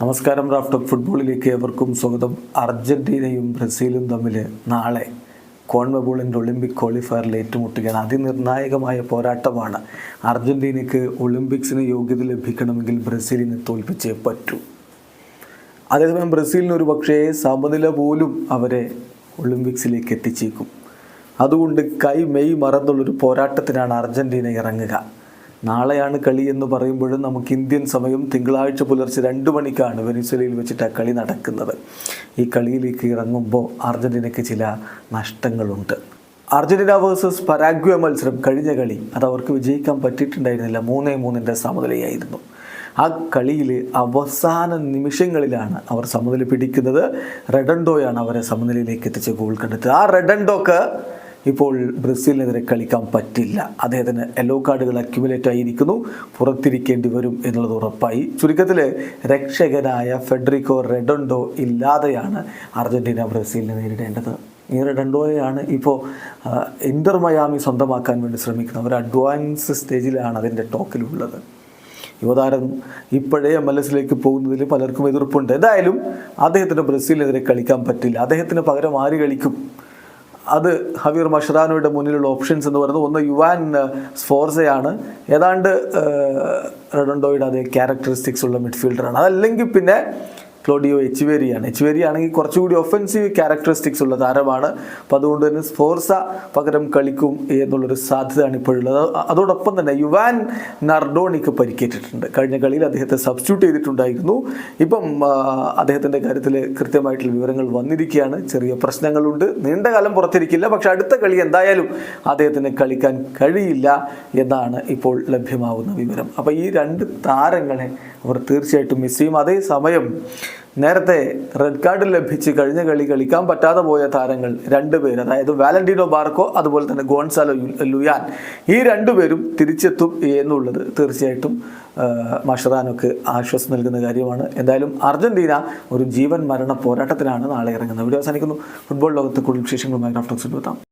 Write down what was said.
നമസ്കാരം റാഫ്റ്റർ ഫുട്ബോളിലേക്ക് എവർക്കും സ്വാഗതം. അർജന്റീനയും ബ്രസീലും തമ്മിൽ നാളെ കോൺമബോളിന്റെ ഒളിമ്പിക് ക്വാളിഫയറിൽ ഏറ്റുമുട്ടുകയാണ്. അതിനിർണായകമായ പോരാട്ടമാണ് അർജന്റീനയ്ക്ക് ഒളിമ്പിക്സിന് യോഗ്യത ലഭിക്കണമെങ്കിൽ ബ്രസീലിനെ തോൽപ്പിച്ചേ പറ്റൂ. അതേസമയം ബ്രസീലിന് ഒരു പക്ഷേ സമനില പോലും അവരെ ഒളിമ്പിക്സിലേക്ക് എത്തിച്ചേക്കും. അതുകൊണ്ട് കൈ മെയ് മറന്നുള്ളൊരു പോരാട്ടത്തിനാണ് അർജന്റീന ഇറങ്ങുക. നാളെയാണ് കളി എന്ന് പറയുമ്പോഴും നമുക്ക് ഇന്ത്യൻ സമയം തിങ്കളാഴ്ച പുലർച്ചെ രണ്ട് മണിക്കാണ് വെനിസ്വലയിൽ വെച്ചിട്ട് ആ കളി നടക്കുന്നത്. ഈ കളിയിലേക്ക് ഇറങ്ങുമ്പോൾ അർജന്റീനയ്ക്ക് ചില നഷ്ടങ്ങളുണ്ട്. അർജന്റീന വേഴ്സസ് പരാഗ്വ മത്സരം കഴിഞ്ഞ കളി അത് അവർക്ക് വിജയിക്കാൻ പറ്റിയിട്ടുണ്ടായിരുന്നില്ല. മൂന്നേ മൂന്നിന്റെ സമനിലയായിരുന്നു. ആ കളിയിൽ അവസാന നിമിഷങ്ങളിലാണ് അവർ സമനില പിടിക്കുന്നത്. റെഡൻഡോയാണ് അവരെ സമനിലയിലേക്ക് എത്തിച്ച് ഗോൾ കണ്ടെത്തുക ആ റെഡൻഡോക്ക് ഇപ്പോൾ ബ്രസീലിനെതിരെ കളിക്കാൻ പറ്റില്ല. അദ്ദേഹത്തിന് യെല്ലോ കാർഡുകൾ അക്യുമുലേറ്റ് ആയിരിക്കുന്നു. പുറത്തിരിക്കേണ്ടി വരും എന്നുള്ളത് ഉറപ്പായി. ചുരുക്കത്തിൽ രക്ഷകനായ ഫെഡറിക്കോ റെഡോണ്ടോ ഇല്ലാതെയാണ് അർജന്റീന ബ്രസീലിനെ നേരിടേണ്ടത്. ഈ റെഡൻഡോയാണ് ഇപ്പോൾ ഇന്റർ മയാമി സ്വന്തമാക്കാൻ വേണ്ടി ശ്രമിക്കുന്നത്. ഒരു അഡ്വാൻസ് സ്റ്റേജിലാണ് അതിന്റെ ടോക്കിലുള്ളത്. യുവതാരം ഇപ്പോഴേ എം എൽ എസിലേക്ക് പോകുന്നതിൽ പലർക്കും എതിർപ്പുണ്ട്. എന്തായാലും അദ്ദേഹത്തിന് ബ്രസീലിനെതിരെ കളിക്കാൻ പറ്റില്ല. അദ്ദേഹത്തിന് പകരം ആര് കളിക്കും? അത് ഹവീർ മഷ്റാനോയുടെ മുന്നിലുള്ള ഓപ്ഷൻസ് എന്ന് പറയുന്നത് ഒന്ന് യുവാൻ സ്ഫോർസയാണ്. ഏതാണ്ട് റെഡോണ്ടോയുടെ അതേ ക്യാരക്ടറിസ്റ്റിക്സ് ഉള്ള മിഡ്ഫീൽഡറാണ് അതല്ലെങ്കിൽ പിന്നെ ക്ലോഡിയോ എച്ച്വേരിയാണ് എച്ച്വേരി ആണെങ്കിൽ കുറച്ചുകൂടി ഒഫൻസീവ് ക്യാരക്ടറിസ്റ്റിക്സ് ഉള്ള താരമാണ്. അപ്പോൾ അതുകൊണ്ട് തന്നെ സ്ഫോർസ പകരം കളിക്കും എന്നുള്ളൊരു സാധ്യതയാണ് ഇപ്പോഴുള്ളത്. അതോടൊപ്പം തന്നെ യുവാൻ നർഡോണിക്ക് പരിക്കേറ്റിട്ടുണ്ട്. കഴിഞ്ഞ കളിയിൽ അദ്ദേഹത്തെ സബ്സ്റ്റിറ്റ്യൂട്ട് ചെയ്തിട്ടുണ്ടായിരുന്നു. ഇപ്പം അദ്ദേഹത്തിന്റെ കാര്യത്തിൽ കൃത്യമായിട്ടുള്ള വിവരങ്ങൾ വന്നിരിക്കുകയാണ്. ചെറിയ പ്രശ്നങ്ങളുണ്ട്. നീണ്ടകാലം പുറത്തിരിക്കില്ല. പക്ഷെ അടുത്ത കളി എന്തായാലും അദ്ദേഹത്തിന് കളിക്കാൻ കഴിയില്ല എന്നാണ് ഇപ്പോൾ ലഭ്യമാവുന്ന വിവരം. അപ്പോൾ ഈ രണ്ട് താരങ്ങളെ അവർ തീർച്ചയായിട്ടും മിസ് ചെയ്യും. അതേസമയം നേരത്തെ റെഡ് കാർഡ് ലഭിച്ച് കഴിഞ്ഞ കളി കളിക്കാൻ പറ്റാതെ പോയ താരങ്ങൾ രണ്ടുപേർ അതായത് വാലന്റീനോ ബാർക്കോ അതുപോലെ തന്നെ ഗോൺസാലോ ലുയാൻ ഈ രണ്ടുപേരും തിരിച്ചെത്തും എന്നുള്ളത് തീർച്ചയായിട്ടും മഷറാനൊക്കെ ആശ്വാസം നൽകുന്ന കാര്യമാണ്. എന്തായാലും അർജന്റീന ഒരു ജീവൻ മരണ പോരാട്ടത്തിലാണ് നാളെ ഇറങ്ങുന്നത്. ഇവിടെ അവസാനിക്കുന്നു. ഫുട്ബോൾ ലോകത്ത് കൂടുതൽ വിശേഷങ്ങളുമായി ഡോക്ടർ സുൽത്താം